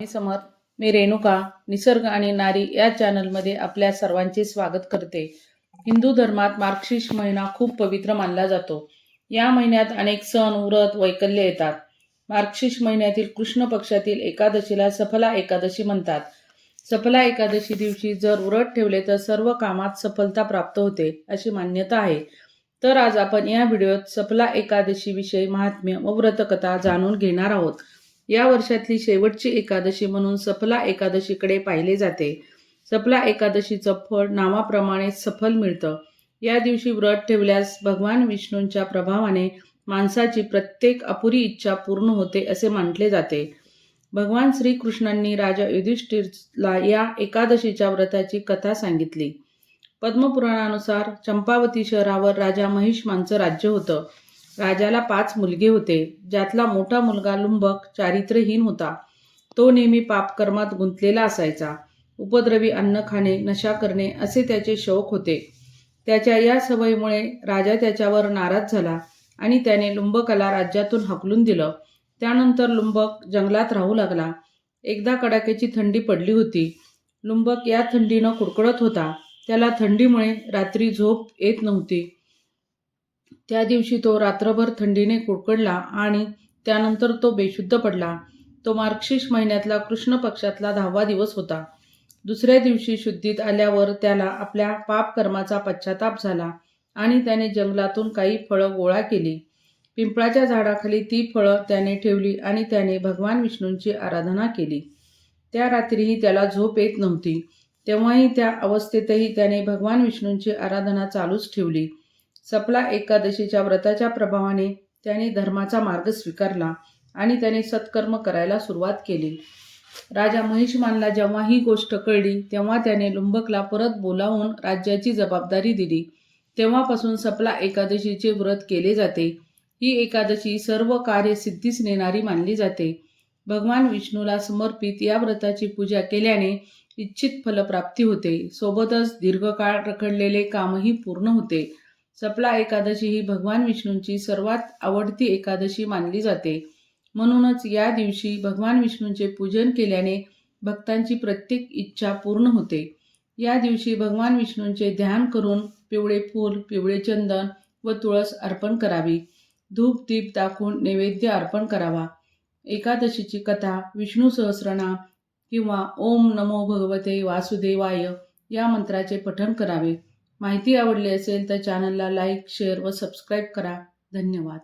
मी समर मी रेणुका निसर्ग आणि नारी या चॅनलमध्ये आपल्या सर्वांचे स्वागत करते. हिंदू धर्मात मार्गशीर्ष महिना खूप पवित्र मानला जातो. या महिन्यात अनेक सण व्रत वैकल्य येतात. मार्गशीर्ष महिन्यातील कृष्ण पक्षातील एकादशीला सफला एकादशी म्हणतात. सफला एकादशी दिवशी जर व्रत ठेवले तर सर्व कामात सफलता प्राप्त होते अशी मान्यता आहे. तर आज आपण या व्हिडिओत सफला एकादशी विषयी महात्म्य व व्रतकथा जाणून घेणार आहोत. या वर्षातली शेवटची एकादशी म्हणून सफला एकादशीकडे पाहिले जाते. सफला एकादशीचं फळ नावाप्रमाणे सफल मिळतं. या दिवशी व्रत ठेवल्यास भगवान विष्णूंच्या प्रभावाने माणसाची प्रत्येक अपुरी इच्छा पूर्ण होते असे म्हटले जाते. भगवान श्रीकृष्णांनी राजा युधिष्ठिरला या एकादशीच्या व्रताची कथा सांगितली. पद्मपुराणानुसार चंपावती शहरावर राजा महिष्मांचं राज्य होतं. राजाला पाच मुलगे होते. ज्यातला मोठा मुलगा लुंबक चारित्र्यहीन होता. तो नेहमी पापकर्मात गुंतलेला असायचा. उपद्रवी अन्न खाणे नशा करणे असे त्याचे शौक होते. त्याच्या या सवयीमुळे राजा त्याच्यावर नाराज झाला आणि त्याने लुंबकाला राज्यातून हकलून दिलं. त्यानंतर लुंबक जंगलात राहू लागला. एकदा कडाक्याची थंडी पडली होती. लुंबक या थंडीनं कुडकुडत होता. त्याला थंडीमुळे रात्री झोप येत नव्हती. त्या दिवशी तो रात्रभर थंडीने कुडकडला आणि त्यानंतर तो बेशुद्ध पडला. तो मार्गशीर्ष महिन्यातला कृष्ण पक्षातला दहावा दिवस होता. दुसऱ्या दिवशी शुद्धीत आल्यावर त्याला आपल्या पापकर्माचा पश्चाताप झाला आणि त्याने जंगलातून काही फळं गोळा केली. पिंपळाच्या झाडाखाली ती फळं त्याने ठेवली आणि त्याने भगवान विष्णूंची आराधना केली. त्या रात्रीही त्याला झोप येत नव्हती. तेव्हाही त्या अवस्थेतही त्याने भगवान विष्णूंची आराधना चालूच ठेवली. सपला एकादशीच्या व्रताच्या प्रभावाने त्याने धर्माचा मार्ग स्वीकारला आणि त्याने सत्कर्म करायला सुरुवात केली. राजा महिषमानला जेव्हा ही गोष्ट कळली तेव्हा त्याने लुंबकला परत बोलावून राज्याची जबाबदारी दिली. तेव्हापासून सपला एकादशीचे व्रत केले जाते. ही एकादशी सर्व कार्य सिद्धीस नेणारी मानली जाते. भगवान विष्णूला समर्पित या व्रताची पूजा केल्याने इच्छित फलप्राप्ती होते. सोबतच दीर्घकाळ रखडलेले कामही पूर्ण होते. सपला एकादशी ही भगवान विष्णूंची सर्वात आवडती एकादशी मानली जाते. म्हणूनच या दिवशी भगवान विष्णूंचे पूजन केल्याने भक्तांची प्रत्येक इच्छा पूर्ण होते. या दिवशी भगवान विष्णूंचे ध्यान करून पिवळे फूल पिवळे चंदन व तुळस अर्पण करावी. धूप दीप दाखवून नैवेद्य अर्पण करावा. एकादशीची कथा विष्णू सहस्रनाम किंवा ओम नमो भगवते वासुदेवाय या मंत्राचे पठण करावे. माहिती आवडली असेल तर चॅनलला लाईक शेअर व सबस्क्राईब करा. धन्यवाद.